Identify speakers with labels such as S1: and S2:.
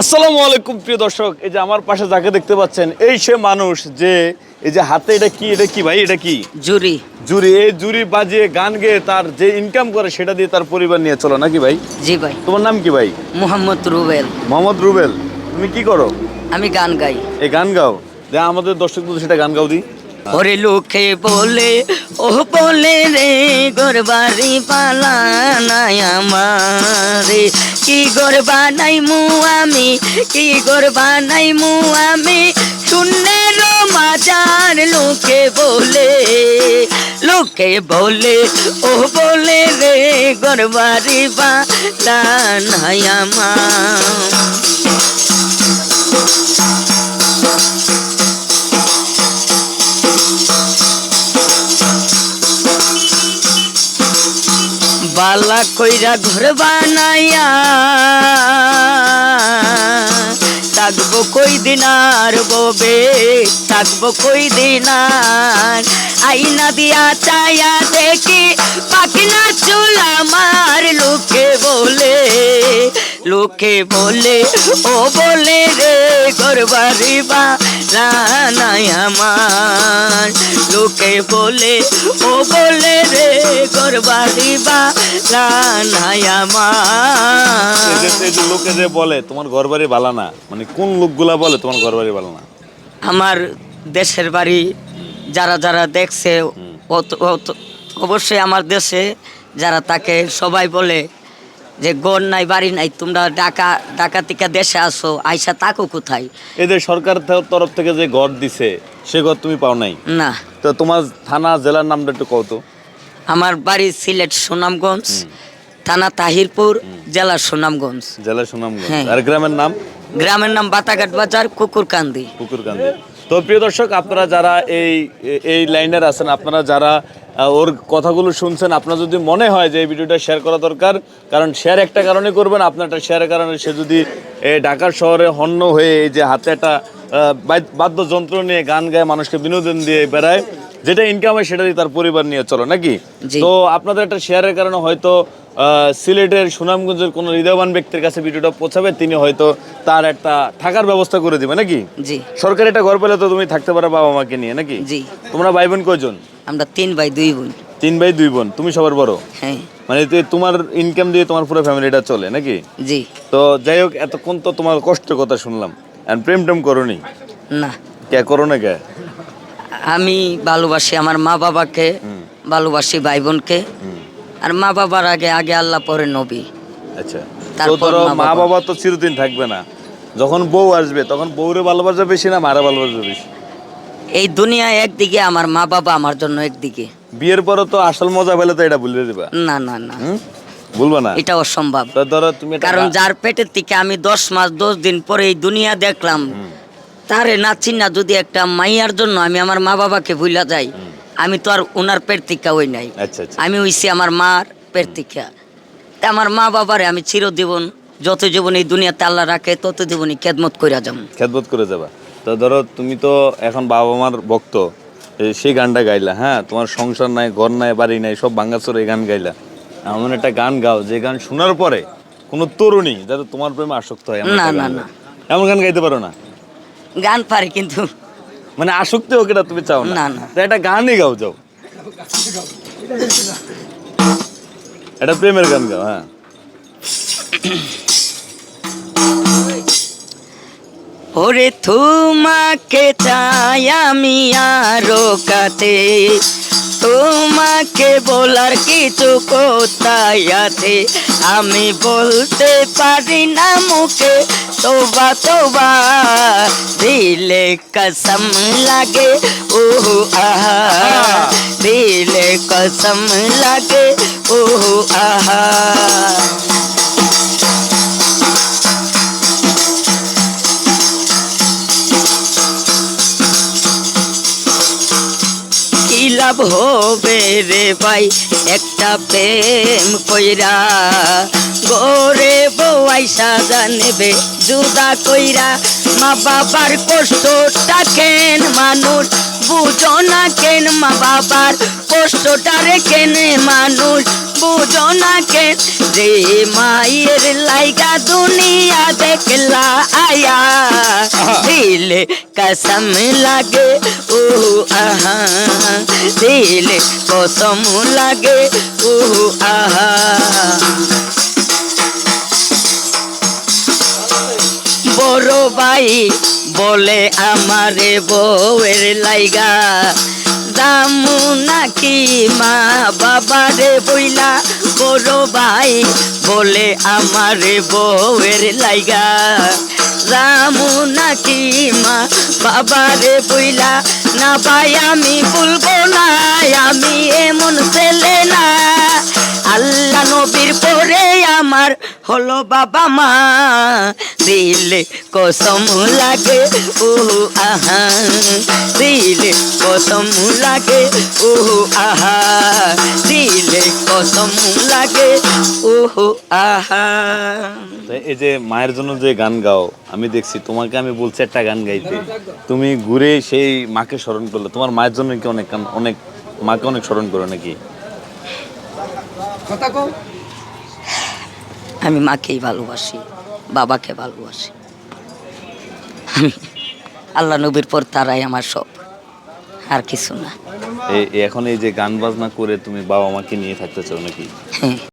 S1: আসসালামু আলাইকুম প্রিয় দর্শক। এই যে আমার পাশে যাকে দেখতে পাচ্ছেন এই সে মানুষ যে এই যে হাতে এটা কি এটা কি ভাই এটা কি?
S2: জুরি।
S1: জুরি এই জুরি বাজিয়ে গান গেয়ে তার যে ইনকাম করে সেটা দিয়ে তার পরিবার নিয়ে চলো নাকি ভাই?
S2: জি ভাই।
S1: তোমার নাম কি ভাই?
S2: মোহাম্মদ রুবেল।
S1: মোহাম্মদ রুবেল তুমি কি করো?
S2: আমি গান গাই।
S1: এই গান গাও। যে আমাদের দর্শকদের সেটা গান গাও দি।
S2: ওরে লোকে বলে ও বলে রে গরবারি পালা নাই আমারে। কি গরবা নাই মু আমি, কি গরবা নাই মু আমি? শূন্যের মাজার লোকে বলে লোকে বলে ও বলে রে গরবারি পালা নাই আমার। বালা কইরা ঘর বানাইয়া, থাকব কই দিন আর ববে, থাকব কই দিন আর। আইনা দিয়া চায়া দেখি পাকিনা চুল আমার লোকে বলে লোকে বলে, ও বলে রে ঘরবারি বা নাই আমার। লোকে বলে, ও বলে রে ঘরবারি বা নাই আমার।
S1: যে যে লোকে যে বলে তোমার ঘর বাড়ি ভালো না মানে কোন লোকগুলা বলে তোমার ঘর বাড়ি ভালো না
S2: আমার দেশের বাড়ি যারা যারা দেখছে অবশ্যই আমার দেশে যারা তাকে সবাই বলে যে গড় নাই বাড়ি নাই তোমরা ঢাকা ঢাকা থেকে দেশে আসো আইসা তাকো কোথায়?
S1: এদের সরকার তরফ থেকে যে ঘর দিছে সে ঘর তুমি পাও নাই?
S2: না।
S1: তো তোমার থানা জেলার নামটা একটু কও তো।
S2: আমার বাড়ি সিলেট সুনামগঞ্জ থানা তাহিরপুর জেলা সুনামগঞ্জ।
S1: জেলা সুনামগঞ্জ।
S2: হ্যাঁ।
S1: আর গ্রামের নাম?
S2: গ্রামের নাম বাতাঘাট বাজার কুকুরকান্দি।
S1: পুকুরকান্দি তো প্রিয় দর্শক আপনারা যারা এই এই লাইনের আছেন আপনারা যারা ওর কথাগুলো শুনছেন আপনার যদি মনে হয় যে এই ভিডিওটা শেয়ার করা দরকার কারণ শেয়ার একটা কারণে করবেন আপনার একটা শেয়ারের কারণে সে যদি ঢাকার শহরে হন্য হয়ে এই যে হাতে একটা বাদ- বাদ্যযন্ত্র নিয়ে গান গায় মানুষকে বিনোদন দিয়ে বেড়ায় যেটা ইনকাম হয় সেটা দিয়ে তার পরিবার নিয়ে চলো নাকি? তো আপনাদের একটা শেয়ারের কারণে হয়তো সিলেটের সুনামগঞ্জের কোনো হৃদয়বান ব্যক্তির কাছে ভিডিওটা পৌঁছাবে তিনি হয়তো তার একটা থাকার ব্যবস্থা করে দিবে নাকি?
S2: জি।
S1: সরকারি একটা ঘর পেলে তো তুমি থাকতে পারো বাবা মাকে নিয়ে নাকি?
S2: জি।
S1: তোমরা ভাই বোন কয়জন?
S2: আমরা তিন ভাই দুই বোন।
S1: তিন ভাই দুই বোন তুমি সবার বড়?
S2: হ্যাঁ।
S1: মানে তোমার ইনকাম দিয়ে তোমার পুরো ফ্যামিলিটা চলে নাকি?
S2: জি।
S1: তো যাই হোক এতক্ষণ তো তোমার কষ্টের কথা শুনলাম প্রেম টেম করোনি?
S2: না।
S1: কে করো না কে?
S2: আমি ভালোবাসি আমার মা বাবাকে ভালোবাসি ভাই বোনকে আর মা বাবার আগে আগে আল্লাহ পরে নবী।
S1: আচ্ছা।
S2: তারপর মা বাবা।
S1: তো চিরদিন থাকবে না। যখন বউ আসবে তখন বউরে ভালোবাসবে বেশি না মারা ভালোবাসবে বেশি?
S2: এই দুনিয়ায় একদিকে আমার মা বাবা আমার জন্য একদিকে।
S1: বিয়ের পরে তো আসল মজা পেলে তো এটা ভুলে দিবা
S2: না না না।
S1: বলবা না?
S2: এটা অসম্ভব।
S1: ধরো তুমি
S2: কারণ যার পেটের থেকে আমি দশ মাস দশ দিন পরে এই দুনিয়া দেখলাম। তারে না চিন্না যদি একটা মাইয়ার জন্য আমি আমার মা বাবাকে ভুলা যাই আমি তো আর ওনার পেট থেকে ওই নাই।
S1: আচ্ছা আচ্ছা।
S2: আমি হইছি আমার মার পেট আমার মা বাবারে আমি চিরজীবন যত জীবন এই দুনিয়াতে আল্লাহ রাখে তত জীবনই খেদমত কইরা যাম।
S1: খেদবোধ করে যাবা। তো ধরো তুমি তো এখন বাবা মার ভক্ত সেই গানটা গাইলা হ্যাঁ? তোমার সংসার নাই ঘর নাই বাড়ি নাই সব ভাঙ্গাচোর এই গান গাইলা। এমন একটা গান গাও যে গান শোনার পরে কোনো তরুণী যাতে তোমার প্রেমে আসক্ত হয়
S2: না, না, না।
S1: এমন গান গাইতে পারো না?
S2: গান পারি কিন্তু।
S1: মানে আসক্তি হোক এটা তুমি চাও না?
S2: না,
S1: একটা গানই গাও যাও। এটা প্রেমের গান গাও হ্যাঁ।
S2: ওরে তোমাকে চাই আমি আরও কাতে তোমাকে বলার কিছু কোথায় আছে? আমি বলতে পারি না মুখে। তোবা তোবা দিলে কসম লাগে ও আহা দিলে কসম লাগে ও আহা কি লাভ হবে রে ভাই? একটা প্রেম কইরা। গোরে বউয়াইসা জানবে জুদা কইরা মা বাবার কষ্টটা কেন মানুষ? বুঝো না কেন মা বাবার কষ্টটা রে কেন মানুষ? বুঝো না কে রে মায়ের লাইগা দুনিয়া দেখলা আয়া দিলে কসম লাগে ও আহা। দিলে কসম লাগে ও আহা। বড় ভাই বলে আমারে বউয়ের লাইগা। দামু নাকি মা বাবারে বইলা বড় ভাই বলে আমারে বউয়ের লাইগা। রামু নাকি মা বাবারে বইলা, না ভাই আমি বলব না আমি এমন ছেলে আমার হলো বাবা মা। দিলে কসম লাগে ও আহা। দিলে কসম লাগে ও আহা। দিলে কসম লাগে ও আহা।
S1: এই যে মায়ের জন্য যে গান গাও আমি দেখছি তোমাকে আমি বলছি একটা গান গাইতে। তুমি ঘুরে সেই মাকে স্মরণ করলে তোমার মায়ের জন্য কি অনেক গান- অনেক মাকে অনেক স্মরণ করো নাকি?
S2: আমি মাকেই ভালোবাসি বাবাকে ভালোবাসি। আমি আল্লাহ নবীর পর তারাই আমার সব আর কিছু না।
S1: এখন এই যে গান বাজনা করে তুমি বাবা মাকে নিয়ে থাকতে চাও নাকি?
S2: হ্যাঁ।